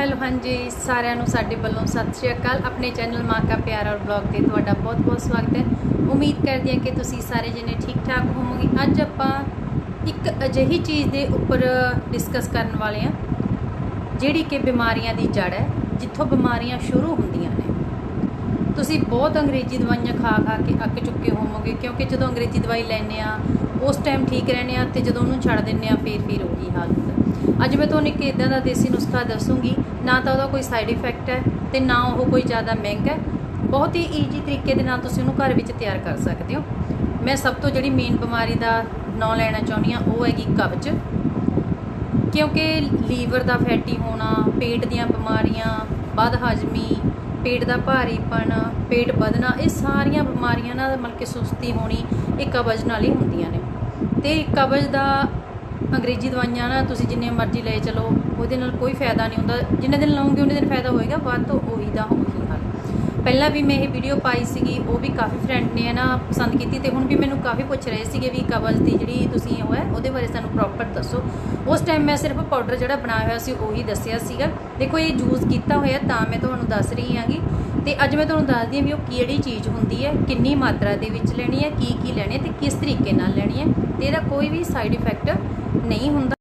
Hello, ਹਾਂਜੀ, ਸਾਰਿਆਂ ਨੂੰ ਸਾਡੇ ਵੱਲੋਂ ਸਤਿ ਸ਼੍ਰੀ ਅਕਾਲ। ਆਪਣੇ ਚੈਨਲ ਮਾਂ ਕਾ ਪਿਆਰ ਔਰ ਬਲੌਗ ਤੇ ਤੁਹਾਡਾ ਬਹੁਤ-ਬਹੁਤ ਸਵਾਗਤ ਹੈ। ਉਮੀਦ ਕਰਦੀ ਹਾਂ ਕਿ ਤੁਸੀਂ ਸਾਰੇ ਜਣੇ ਠੀਕ-ਠਾਕ ਹੋਵੋਗੇ। ਅੱਜ ਆਪਾਂ ਇੱਕ ਅਜਿਹੀ ਚੀਜ਼ ਦੇ ਉੱਪਰ ਡਿਸਕਸ ਕਰਨ ਵਾਲੇ ਹਾਂ, ਜਿਹੜੀ ਕਿ ਬਿਮਾਰੀਆਂ ਦੀ ਜੜ ਹੈ, ਜਿੱਥੋਂ ਬਿਮਾਰੀਆਂ ਸ਼ੁਰੂ ਹੁੰਦੀਆਂ ਨੇ। ਤੁਸੀਂ ਬਹੁਤ ਅੰਗਰੇਜ਼ੀ ਦਵਾਈਆਂ ਖਾ ਖਾ ਕੇ ਅੱਕ ਚੁੱਕੇ ਹੋਵੋਗੇ, ਕਿਉਂਕਿ ਜਦੋਂ ਅੰਗਰੇਜ਼ੀ ਦਵਾਈ ਲੈਂਦੇ ਆ ਉਸ ਟਾਈਮ ਠੀਕ ਰਹਿੰਦੇ ਆ ਤੇ ਜਦੋਂ ਉਹਨੂੰ ਛੱਡ ਦਿੰਦੇ ਆ ਫੇਰ ਫੇਰ ਉਹ ਮੈਂ ਤੁਹਾਨੂੰ ਇੱਕ ਇਦਾਂ ਦਾ ਦੇਸੀ ਨੁਸਖਾ ਦੱਸੂਗੀ, ਨਾ ਤਾਂ ਉਹਦਾ ਕੋਈ ਸਾਈਡ ਇਫੈਕਟ ਹੈ ਤੇ ਨਾ ਉਹ ਕੋਈ ਜ਼ਿਆਦਾ ਮਹਿੰਗਾ ਹੈ। ਬਹੁਤ ਹੀ ਈਜ਼ੀ ਤਰੀਕੇ ਦੇ ਨਾਲ ਤੁਸੀਂ ਉਹਨੂੰ ਘਰ ਵਿੱਚ ਤਿਆਰ ਕਰ ਸਕਦੇ ਹੋ। ਮੈਂ ਸਭ ਤੋਂ ਜਿਹੜੀ ਮੇਨ ਬਿਮਾਰੀ ਦਾ ਨਾਂ ਲੈਣਾ ਚਾਹੁੰਦੀ ਆ ਉਹ ਹੈਗੀ ਕਬਜ਼। ਕਿਉਂਕਿ ਲੀਵਰ ਦਾ ਫੈਟੀ ਹੋਣਾ, ਪੇਟ ਦੀਆਂ ਬਿਮਾਰੀਆਂ ਬਦ ਹਜਮੀ ਪੇਟ ਦਾ ਭਾਰੀਪਣ, ਪੇਟ ਵਧਣਾ, ਇਹ ਸਾਰੀਆਂ ਬਿਮਾਰੀਆਂ ਨਾਲ ਮਤਲਬ ਕਿ ਸੁਸਤੀ ਹੋਣੀ ਇਹ ਕਬਜ਼ ਨਾਲ ਹੀ ਹੁੰਦੀਆਂ ਨੇ। ਤੇ ਕਬਜ਼ ਦਾ ਅੰਗਰੇਜ਼ੀ ਦਵਾਈਆਂ ਨਾ ਤੁਸੀਂ ਜਿੰਨੇ ਮਰਜ਼ੀ ਲੈ ਚਲੋ, ਉਹਦੇ ਨਾਲ ਕੋਈ ਫਾਇਦਾ ਨਹੀਂ ਹੁੰਦਾ। ਜਿੰਨੇ ਦਿਨ ਲਾਉਂਗੇ, ਉਹਨੇ ਦਿਨ ਫਾਇਦਾ ਹੋਏਗਾ, ਵੱਧ ਤੋਂ ਉਹੀ ਦਾ ਉਹੀ ਪਹਿਲਾਂ ਵੀ ਮੈਂ ਇਹ ਵੀਡੀਓ ਪਾਈ ਸੀਗੀ, ਉਹ ਵੀ ਕਾਫੀ ਫਰੈਂਡ ਨੇ ਨਾ ਪਸੰਦ ਕੀਤੀ ਤੇ ਹੁਣ ਵੀ ਮੈਨੂੰ ਕਾਫੀ ਪੁੱਛ ਰਹੇ ਸੀਗੇ ਵੀ ਕਬਜ਼ ਦੀ ਜਿਹੜੀ ਤੁਸੀਂ ਉਹ ਹੈ, ਉਹਦੇ ਬਾਰੇ ਸਾਨੂੰ ਪ੍ਰੋਪਰ ਦੱਸੋ। ਉਸ ਟਾਈਮ ਮੈਂ ਸਿਰਫ ਪਾਊਡਰ ਜਿਹੜਾ ਬਣਾਇਆ ਹੋਇਆ ਸੀ, ਉਹੀ ਦੱਸਿਆ ਸੀਗਾ। ਦੇਖੋ, ਇਹ ਯੂਜ਼ ਕੀਤਾ ਹੋਇਆ ਤਾਂ ਮੈਂ ਤੁਹਾਨੂੰ ਦੱਸ ਰਹੀ ਹਾਂਗੀ। ਤੇ ਅੱਜ ਮੈਂ ਤੁਹਾਨੂੰ ਦੱਸਦੀ ਹਾਂ ਵੀ ਉਹ ਕਿਹੜੀ ਚੀਜ਼ ਹੁੰਦੀ ਹੈ, ਕਿੰਨੀ ਮਾਤਰਾ ਦੇ ਵਿੱਚ ਲੈਣੀ ਹੈ, ਕੀ ਕੀ ਲੈਣੀ ਹੈ ਤੇ ਕਿਸ ਤਰੀਕੇ ਨਾਲ ਲੈਣੀ ਹੈ। ਤੇ ਇਹਦਾ ਕੋਈ ਵੀ ਸਾਈਡ ਇਫੈਕਟ ਨਹੀਂ ਹੁੰਦਾ।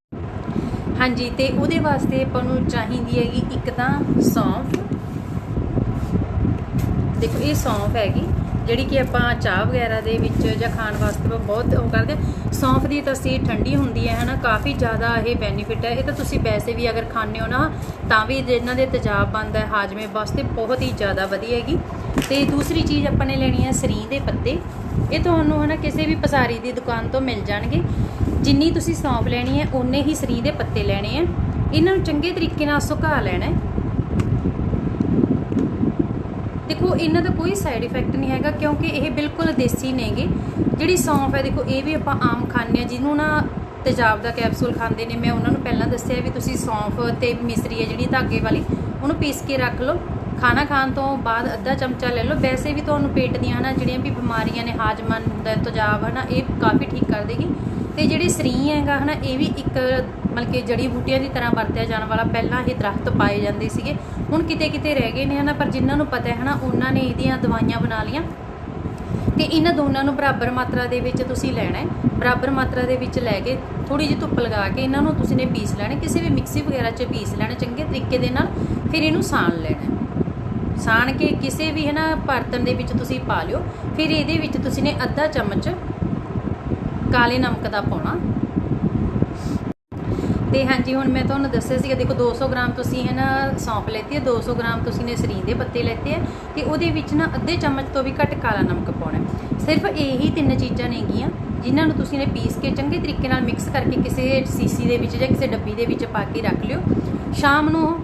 ਹਾਂਜੀ, ਤੇ ਉਹਦੇ ਵਾਸਤੇ ਆਪਾਂ ਨੂੰ ਚਾਹੀਦੀ ਹੈਗੀ ਇੱਕ ਤਾਂ ਸੌਂਫ ਦੇਖੋ, ਇਹ ਸੌਂਫ ਹੈਗੀ, ਜਿਹੜੀ ਕਿ ਆਪਾਂ ਚਾਹ ਵਗੈਰਾ ਦੇ ਵਿੱਚ ਜਾਂ ਖਾਣ ਵਾਸਤੇ ਬਹੁਤ ਉਹ ਕਰਦੇ ਸੌਂਫ ਦੀ ਤਸੀਰ ਠੰਡੀ ਹੁੰਦੀ ਹੈ, ਹਨਾ? ਕਾਫੀ ਜ਼ਿਆਦਾ ਇਹ ਬੈਨੀਫਿਟ ਹੈ। ਇਹ ਤਾਂ ਤੁਸੀਂ ਵੈਸੇ ਵੀ ਅਗਰ ਖਾਂਦੇ ਹੋ ਨਾ, ਤਾਂ ਵੀ ਜਿਨ੍ਹਾਂ ਦੇ ਤੇਜ਼ਾਬ ਬਣਦਾ ਹੈ, ਹਾਜਮੇ ਵਾਸਤੇ ਬਹੁਤ ਹੀ ਜ਼ਿਆਦਾ ਵਧੀਆ ਹੈਗੀ। ਤੇ ਦੂਸਰੀ ਚੀਜ਼ ਆਪਾਂ ਨੇ ਲੈਣੀ ਹੈ ਸਰੀ ਦੇ ਪੱਤੇ। ਇਹ ਤੁਹਾਨੂੰ, ਹਨਾ, ਕਿਸੇ ਵੀ ਪਸਾਰੀ ਦੀ ਦੁਕਾਨ ਤੋਂ ਮਿਲ ਜਾਣਗੇ। ਜਿੰਨੀ ਤੁਸੀਂ ਸੌਂਫ ਲੈਣੀ ਹੈ ਉਨੇ ਹੀ ਸਰੀ ਦੇ ਪੱਤੇ ਲੈਣੇ ਆ ਇਹਨਾਂ ਨੂੰ ਚੰਗੇ ਤਰੀਕੇ ਨਾਲ ਸੁਕਾ ਲੈਣਾ ਹੈ। ਦੇਖੋ, ਇਹਨਾਂ ਦਾ ਕੋਈ ਸਾਈਡ ਇਫੈਕਟ ਨਹੀਂ ਹੈਗਾ ਕਿਉਂਕਿ ਇਹ ਬਿਲਕੁਲ ਦੇਸੀ ਨੇਗੇ। ਜਿਹੜੀ ਸੌਂਫ ਹੈ, ਦੇਖੋ, ਇਹ ਵੀ ਆਪਾਂ ਆਮ ਖਾਂਦੇ ਆ ਜਿਹਨੂੰ ਨਾ ਤੇਜ਼ਾਬ ਦਾ ਕੈਪਸੂਲ ਖਾਂਦੇ ਨੇ, ਮੈਂ ਉਹਨਾਂ ਨੂੰ ਪਹਿਲਾਂ ਦੱਸਿਆ ਵੀ ਤੁਸੀਂ ਸੌਂਫ ਤੇ ਮਿਸਰੀ ਹੈ, ਜਿਹੜੀ ਧਾਗੇ ਵਾਲੀ, ਉਹਨੂੰ ਪੀਸ ਕੇ ਰੱਖ ਲਓ। ਖਾਣਾ ਖਾਣ ਤੋਂ ਬਾਅਦ ਅੱਧਾ ਚਮਚਾ ਲੈ ਲਓ। ਵੈਸੇ ਵੀ ਤੁਹਾਨੂੰ ਪੇਟ ਦੀਆਂ ਹਨਾ ਜਿਹੜੀਆਂ ਵੀ ਬਿਮਾਰੀਆਂ ਨੇ ਹਾਜਮਾ ਦਾ ਤੇਜ਼ਾਬ, ਹਨਾ, ਇਹ ਕਾਫੀ ਠੀਕ ਕਰ ਦੇਗੀ। ਤੇ ਜਿਹੜੀ ਸਰੀ ਹੈਗਾ ਹਨਾ, ਇਹ ਵੀ ਇੱਕ ਮਤਲਬ ਕਿ ਜੜੀ ਬੂਟੀਆਂ ਦੀ ਤਰ੍ਹਾਂ ਵਰਤਿਆ ਜਾਣ ਵਾਲਾ ਪਹਿਲਾਂ ਇਹ ਦਰਖਤ ਪਾਏ ਜਾਂਦੇ ਸੀਗੇ। ਹੁਣ ਕਿਤੇ ਕਿਤੇ ਰਹਿ ਗਏ ਨੇ ਹਨਾ, ਪਰ ਜਿਨ੍ਹਾਂ ਨੂੰ ਪਤਾ ਹੈ ਹਨਾ, ਉਹਨਾਂ ਨੇ ਇਹਦੀਆਂ ਦਵਾਈਆਂ ਬਣਾ ਲੀਆਂ ਤੇ ਇਹਨਾਂ ਦੋਨਾਂ ਨੂੰ ਬਰਾਬਰ ਮਾਤਰਾ ਦੇ ਵਿੱਚ ਤੁਸੀਂ ਲੈਣਾ ਹੈ। ਬਰਾਬਰ ਮਾਤਰਾ ਦੇ ਵਿੱਚ ਲੈ ਕੇ ਥੋੜੀ ਜਿਹੀ ਧੁੱਪ ਲਗਾ ਕੇ ਇਹਨਾਂ ਨੂੰ ਤੁਸੀਂ ਨੇ ਪੀਸ ਲੈਣਾ ਕਿਸੇ ਵੀ ਮਿਕਸੀ ਵਗੈਰਾ 'ਚ ਪੀਸ ਲੈਣਾ, ਚੰਗੇ ਤਰੀਕੇ ਦੇ ਨਾਲ ਫਿਰ ਇਹਨੂੰ ਸਾਣ ਲੈਣਾ ਸਾਣ ਕੇ ਕਿਸੇ ਵੀ ਹੈ ਨਾ ਬਰਤਨ ਦੇ ਵਿੱਚ ਤੁਸੀਂ ਪਾ ਲਿਓ। ਫਿਰ ਇਹਦੇ ਵਿੱਚ ਤੁਸੀਂ ਨੇ ਅੱਧਾ ਚਮਚ ਕਾਲੇ ਨਮਕ ਦਾ ਪਾਉਣਾ। ਤੇ ਹਾਂਜੀ, ਹੁਣ ਮੈਂ ਤੁਹਾਨੂੰ ਦੱਸਿਆ ਸੀਗਾ, ਦੇਖੋ 200 ਗ੍ਰਾਮ ਤੁਸੀਂ ਹੈ ਨਾ ਸੌਂਫ ਲੈਤੀ ਹੈ 200 ਗ੍ਰਾਮ ਤੁਸੀਂ ਨੇ ਸਰੀਂ ਦੇ ਪੱਤੇ ਲੈਤੇ ਆ ਤੇ ਉਹਦੇ ਵਿੱਚ ਨਾ ਅੱਧੇ ਚਮਚ ਤੋਂ ਵੀ ਘੱਟ ਕਾਲਾ ਨਮਕ ਪਾਉਣਾ ਸਿਰਫ ਇਹੀ ਤਿੰਨ ਚੀਜ਼ਾਂ ਨੇਗੀਆਂ ਜਿਨ੍ਹਾਂ ਨੂੰ ਤੁਸੀਂ ਨੇ ਪੀਸ ਕੇ ਚੰਗੇ ਤਰੀਕੇ ਨਾਲ ਮਿਕਸ ਕਰਕੇ ਕਿਸੇ ਸੀਸੀ ਦੇ ਵਿੱਚ ਜਾਂ ਕਿਸੇ ਡੱਬੀ ਦੇ ਵਿੱਚ ਪਾ ਕੇ ਰੱਖ ਲਿਓ। ਸ਼ਾਮ ਨੂੰ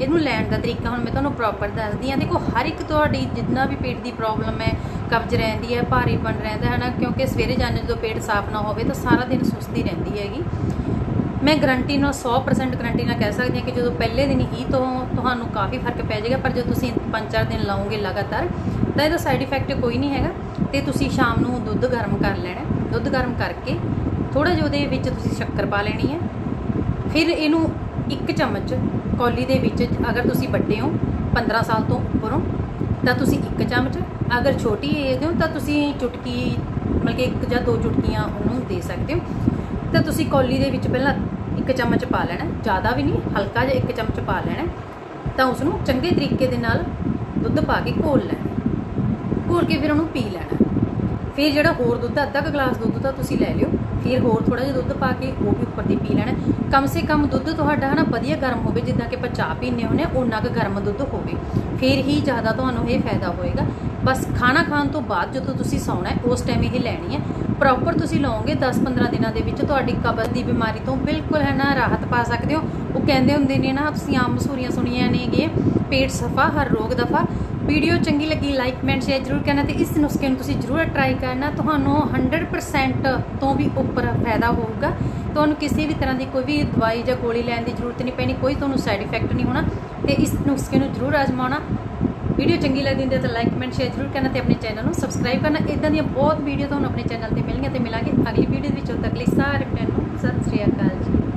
ਇਹਨੂੰ ਲੈਣ ਦਾ ਤਰੀਕਾ ਹੁਣ ਮੈਂ ਤੁਹਾਨੂੰ ਪ੍ਰੋਪਰ ਦੱਸਦੀ ਹਾਂ। ਦੇਖੋ, ਹਰ ਇੱਕ ਤੁਹਾਡੀ ਜਿੰਨਾ ਵੀ ਪੇਟ ਦੀ ਪ੍ਰੋਬਲਮ ਹੈ ਕਬਜ਼ ਰਹਿੰਦੀ ਹੈ, ਭਾਰੀਪਣ ਰਹਿੰਦਾ ਹੈ ਨਾ ਕਿਉਂਕਿ ਸਵੇਰੇ ਜਾਂਦੇ ਜਦੋਂ ਪੇਟ ਸਾਫ਼ ਨਾ ਹੋਵੇ ਤਾਂ ਸਾਰਾ ਦਿਨ ਸੁਸਤੀ ਰਹਿੰਦੀ ਹੈਗੀ। ਮੈਂ ਗਰੰਟੀ ਨਾਲ 100% ਗਰੰਟੀ ਨਾਲ ਕਹਿ ਸਕਦੀ ਹਾਂ ਕਿ ਜਦੋਂ ਪਹਿਲੇ ਦਿਨ ਹੀ ਤੋਂ ਤੁਹਾਨੂੰ ਕਾਫੀ ਫ਼ਰਕ ਪੈ ਜਾਏਗਾ, ਪਰ ਜਦੋਂ ਤੁਸੀਂ 5-4 ਦਿਨ ਲਾਓਗੇ ਲਗਾਤਾਰ, ਤਾਂ ਇਹਦਾ ਸਾਈਡ ਇਫੈਕਟ ਕੋਈ ਨਹੀਂ ਹੈਗਾ। ਤੇ ਤੁਸੀਂ ਸ਼ਾਮ ਨੂੰ ਦੁੱਧ ਗਰਮ ਕਰ ਲੈਣਾ ਦੁੱਧ ਗਰਮ ਕਰਕੇ ਥੋੜਾ ਜਿਹਾ ਉਹਦੇ ਵਿੱਚ ਤੁਸੀਂ ਸ਼ੱਕਰ ਪਾ ਲੈਣੀ ਹੈ। ਫਿਰ ਇਹਨੂੰ ਇੱਕ ਚਮਚ ਕੌਲੀ ਦੇ ਵਿੱਚ, ਅਗਰ ਤੁਸੀਂ ਵੱਡੇ ਹੋ 15 ਸਾਲ ਤੋਂ ਉੱਪਰ ਹੋ ਤਾਂ ਤੁਸੀਂ ਇੱਕ ਚਮਚ, ਅਗਰ ਛੋਟੀ ਏਜ ਦੇ ਹੋ ਤਾਂ ਤੁਸੀਂ ਚੁਟਕੀ, ਮਤਲਬ ਕਿ ਇੱਕ ਜਾਂ ਦੋ ਚੁਟਕੀਆਂ ਉਹਨੂੰ ਦੇ ਸਕਦੇ ਹੋ। ਤਾਂ ਤੁਸੀਂ ਕੌਲੀ ਦੇ ਵਿੱਚ ਪਹਿਲਾਂ ਇੱਕ ਚਮਚ ਪਾ ਲੈਣਾ, ਜ਼ਿਆਦਾ ਵੀ ਨਹੀਂ, ਹਲਕਾ ਜਿਹਾ ਇੱਕ ਚਮਚ ਪਾ ਲੈਣਾ। ਤਾਂ ਉਸ ਨੂੰ ਚੰਗੇ ਤਰੀਕੇ ਦੇ ਨਾਲ ਦੁੱਧ ਪਾ ਕੇ ਘੋਲ ਲੈਣਾ। ਘੋਲ ਕੇ ਫਿਰ ਉਹਨੂੰ ਪੀ ਲੈਣਾ। ਫਿਰ ਜਿਹੜਾ ਹੋਰ ਦੁੱਧ, ਅੱਧਾ ਕੁ ਗਲਾਸ ਦੁੱਧ ਤਾਂ ਤੁਸੀਂ ਲੈ ਲਿਓ। ਫਿਰ ਹੋਰ ਥੋੜਾ ਜਿਹਾ ਦੁੱਧ ਪਾ ਕੇ ਉਹ ਵੀ ਉੱਪਰ ਦੀ ਪੀ ਲੈਣਾ। ਕਮ ਸੇ ਕਮ ਦੁੱਧ ਤੁਹਾਡਾ ਹਨਾ ਵਧੀਆ ਗਰਮ ਹੋਵੇ, ਜਿੱਦਾਂ ਕਿ ਆਪਾਂ ਚਾਹ ਪੀਂਦੇ ਹੁੰਦੇ ਆ ਉਹਨਾਂ ਕੁ ਗਰਮ ਦੁੱਧ ਹੋਵੇ। ਫਿਰ ਹੀ ਜ਼ਿਆਦਾ ਤੁਹਾਨੂੰ ਇਹ ਫਾਇਦਾ ਹੋਏਗਾ। ਬਸ ਖਾਣਾ ਖਾਣ ਤੋਂ ਬਾਅਦ ਜਦੋਂ ਤੁਸੀਂ ਸੌਣਾ ਉਸ ਟਾਈਮ ਇਹ ਲੈਣੀ ਹੈ। ਪ੍ਰੋਪਰ ਤੁਸੀਂ ਲਓਗੇ 10-15 ਦਿਨਾਂ ਦੇ ਵਿੱਚ ਤੁਹਾਡੀ ਕਬਜ਼ ਦੀ ਬਿਮਾਰੀ ਤੋਂ ਬਿਲਕੁਲ ਹੈ ਨਾ ਰਾਹਤ ਪਾ ਸਕਦੇ ਹੋ। ਉਹ ਕਹਿੰਦੇ ਹੁੰਦੇ ਨੇ ਨਾ, ਤੁਸੀਂ ਆਮ ਮਸੂਰੀਆਂ ਸੁਣੀਆਂ ਨੇਗੇ ਪੇਟ ਸਫਾ, ਹਰ ਰੋਗ ਦਫਾ। ਵੀਡੀਓ ਚੰਗੀ ਲੱਗੀ ਲਾਈਕ ਕਮੈਂਟ ਸ਼ੇਅਰ ਜ਼ਰੂਰ ਕਰਨਾ ਤੇ ਇਸ ਨੁਸਖੇ ਨੂੰ ਤੁਸੀਂ ਜ਼ਰੂਰ ਟਰਾਈ ਕਰਨਾ। ਤੁਹਾਨੂੰ 100% ਤੋਂ ਵੀ ਉੱਪਰ ਫਾਇਦਾ ਹੋਊਗਾ। ਤੁਹਾਨੂੰ ਕਿਸੇ ਵੀ ਤਰ੍ਹਾਂ ਦੀ ਕੋਈ ਵੀ ਦਵਾਈ ਜਾਂ ਗੋਲੀ ਲੈਣ ਦੀ ਜ਼ਰੂਰਤ ਨਹੀਂ ਪੈਣੀ, ਕੋਈ ਤੁਹਾਨੂੰ ਸਾਈਡ ਇਫੈਕਟ ਨਹੀਂ ਹੋਣਾ ਤੇ ਇਸ ਨੁਸਖੇ ਨੂੰ ਜ਼ਰੂਰ ਆਜ਼ਮਾਉਣਾ ਵੀਡੀਓ ਚੰਗੀ ਲੱਗਦੀ ਹੁੰਦੀ ਹੈ ਤਾਂ ਲਾਈਕ ਕਮੈਂਟ ਸ਼ੇਅਰ ਜ਼ਰੂਰ ਕਰਨਾ ਤੇ ਆਪਣੇ ਚੈਨਲ ਨੂੰ ਸਬਸਕ੍ਰਾਈਬ ਕਰਨਾ। ਇਦਾਂ ਦੀਆਂ ਬਹੁਤ ਵੀਡੀਓ ਤੁਹਾਨੂੰ ਆਪਣੇ ਚੈਨਲ ਤੇ ਮਿਲਣਗੀਆਂ ਤੇ ਮਿਲਾਂਗੇ ਅਗਲੀ ਵੀਡੀਓ ਦੇ ਵਿੱਚ। ਉਦੋਂ ਤੱਕ ਲਈ ਸਾਰੇ ਭੈਣਾਂ ਨੂੰ ਸਤਿ ਸ੍ਰੀ ਅਕਾਲ ਜੀ।